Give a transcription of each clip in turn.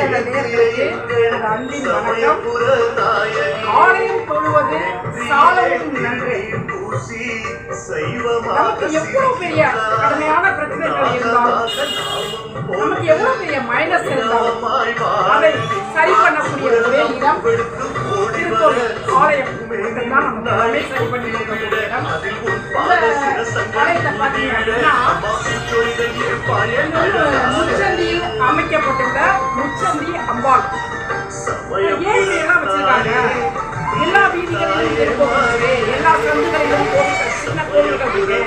Channel நேயர்களுக்கு எனது அன்பின் வணக்கம் ஆலயம் தொழுவது நமக்கு எவ்வளவு பெரிய கடுமையான பிரச்சனைகள் இருந்தாலும் நமக்கு எவ்வளவு பெரிய மைனஸ் இருந்தாலும் அதை சரி பண்ணக்கூடிய ஒரே இடம் ஆலயம். மட்டும்தான் நமக்கு எல்லாமே சரி பண்ணி கொடுக்கக்கூடிய இடம். இந்த ஆலயத்தை பார்த்தீங்க அப்படின்னா முச்சந்தி அம்பாள். ஏன் இப்படியெல்லாம் வச்சிருக்காங்க? எல்லா வீதிகளிலும் எல்லா சந்துகளிலும் கோவில்கள் சின்ன கோவில்கள் இருக்கு.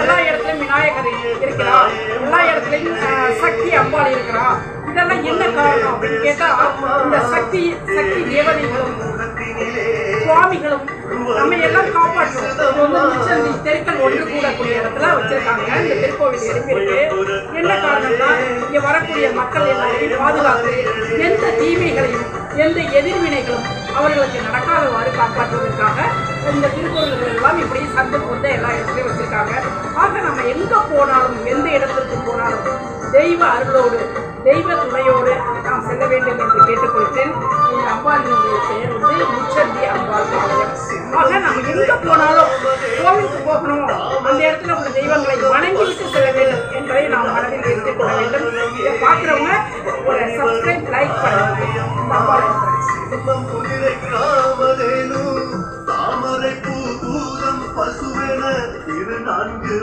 எல்லா இடத்துலயும் விநாயகர் இருக்கிறா எல்லா இடத்துலயும் சக்தி அம்பாள் இருக்கிறா இதெல்லாம் என்ன காரணம் அப்படின்னு கேட்டா இந்த சக்தி சக்தி தேவதைகளும் சுவாமிகளும் நம்ம எல்லாம் காப்பாற்றும் இது வந்து தெருக்கள் ஒன்று கூடக்கூடிய இடத்துல வச்சிருக்காங்க. இந்த திருக்கோவில் எழுப்பியிருக்கு என்ன காரணம்னா இங்கே வரக்கூடிய மக்கள் எல்லாரையும் பாதுகாத்து எந்த தீமைகளையும் எந்த எதிர்வினைகளும் அவர்களுக்கு நடக்காதவாறு காப்பாற்றுவதற்காக இந்த திருக்கோவில்கள் எல்லாம் இப்படி சந்து பொந்த எல்லா இடத்துலையும் வச்சிருக்காங்க. ஆக நம்ம எங்க போனாலும் எந்த இடத்திற்கு போனாலும் தெய்வ அருளோடு தெய்வ துணையோடு நாம் எங்க போனாலும் கோவிலுக்கு போகணும். அந்த இடத்துல உள்ள தெய்வங்களை வணங்கிட்டு செல்ல வேண்டும் என்பதை நாம் மனதில் வைத்துக் கொள்ள வேண்டும். இதை பார்க்குறவங்க ஒரு சப்ஸ்கிரைப் லைக் பண்ணுங்க. தாமரை பூதம் பசுவென இரு நான்கு